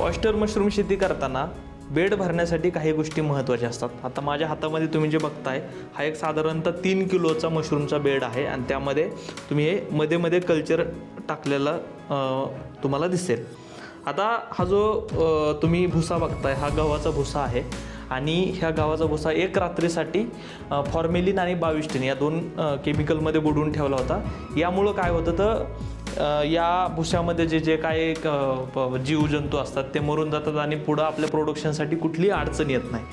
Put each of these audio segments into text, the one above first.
Oyster mushroom शेती करताना bed भरण्यासाठी काही गोष्टी महत्त्वाच्या असतात. आता माझ्या हातामध्ये तुम्ही जे बघताय हा एक साधारणतः तीन किलोचा मशरूमचा बेड आहे आणि त्यामध्ये तुम्ही हे मध्ये मध्ये कल्चर टाकलेला तुम्हाला दिसेल. आता हा जो तुम्ही भुसा बघताय हा गव्हाचा भुसा आहे आणि ह्या गावाचा भुसा एक रात्रीसाठी फॉर्मेलिन आणि बाविस्टिन या दोन केमिकलमध्ये बुडवून ठेवला होता. यामुळं काय होतं तर या भुशामध्ये जे जे काय जीवजंतू असतात ते मरून जातात आणि पुढं आपल्या प्रोडक्शनसाठी कुठलीही अडचण येत नाही.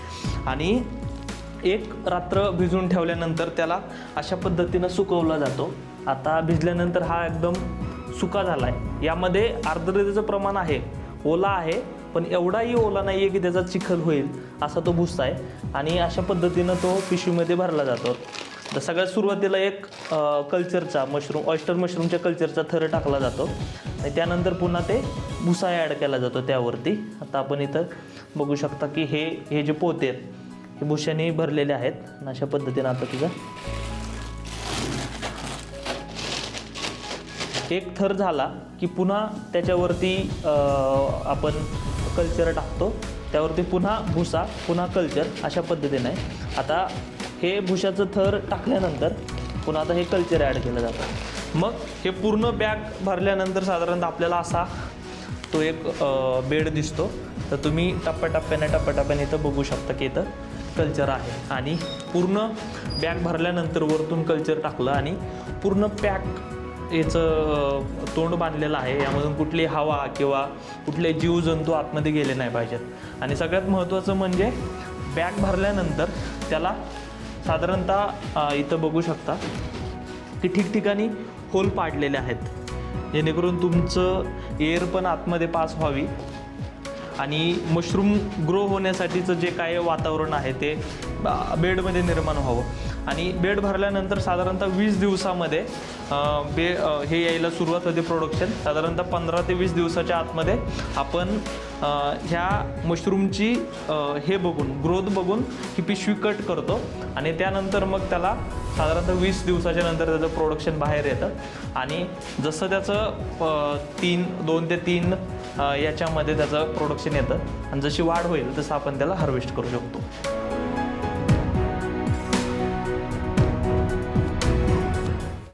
आणि एक रात्र भिजून ठेवल्यानंतर त्याला अशा पद्धतीनं सुकवला जातो. आता भिजल्यानंतर हा एकदम सुका झाला आहे यामध्ये आर्द्रतेचं प्रमाण आहे ओला आहे पण एवढाही ओला नाही आहे की त्याचा चिखल होईल असा तो भुस्सा आहे. आणि अशा पद्धतीनं तो पिशवीमध्ये भरला जातो. तर सगळ्यात सुरुवातीला एक कल्चरचा मशरूम ऑयस्टर मशरूमच्या कल्चरचा थर टाकला जातो. आणि त्यानंतर पुन्हा ते भुसा ॲड केला जातो त्यावरती. आता आपण इथं बघू शकता की हे हे जे पोते आहेत हे भुशाने भरलेले आहेत. आणि अशा पद्धतीनं आता तिचं एक थर झाला की पुन्हा त्याच्यावरती आपण कल्चर टाकतो. त्यावरती पुन्हा भुसा पुन्हा कल्चर अशा पद्धतीने आता हे भुशाचं थर टाकल्यानंतर पुन्हा आता हे कल्चर ॲड केलं जातं. मग हे पूर्ण बॅग भरल्यानंतर साधारणतः आपल्याला असा तो एक बेड दिसतो. तर तुम्ही टप्प्याटप्प्याने टप्प्याटप्प्याने इथं बघू शकता की इथं कल्चर आहे. आणि पूर्ण बॅग भरल्यानंतर वरतून कल्चर टाकलं आणि पूर्ण पॅक याचं तोंड बांधलेलं आहे. यामधून कुठली हवा किंवा कुठले जीवजंतू आतमध्ये गेले नाही पाहिजेत. आणि सगळ्यात महत्त्वाचं म्हणजे बॅग भरल्यानंतर त्याला साधारणतः इथं बघू शकता की ठिकठिकाणी होल पाडलेले आहेत. जेणेकरून तुमचं एअर पण आतमध्ये पास व्हावी. आणि मशरूम ग्रो होण्यासाठीचं जे काय वातावरण आहे ते बेडमध्ये निर्माण व्हावं. आणि बेड भरल्यानंतर साधारणतः वीस दिवसामध्ये बे हे यायला सुरुवात होते प्रोडक्शन साधारणतः पंधरा ते वीस दिवसाच्या आतमध्ये आपण ह्या मशरूमची हे बघून ग्रोथ बघून ही पिशवी कट करतो. आणि त्यानंतर मग त्याला साधारणतः वीस दिवसाच्या नंतर त्याचं प्रोडक्शन बाहेर येतं. आणि जसं त्याचं तीन दोन ते तीन याच्यामध्ये त्याचं प्रोडक्शन येतं आणि जशी वाढ होईल तसं आपण त्याला हार्वेस्ट करू शकतो.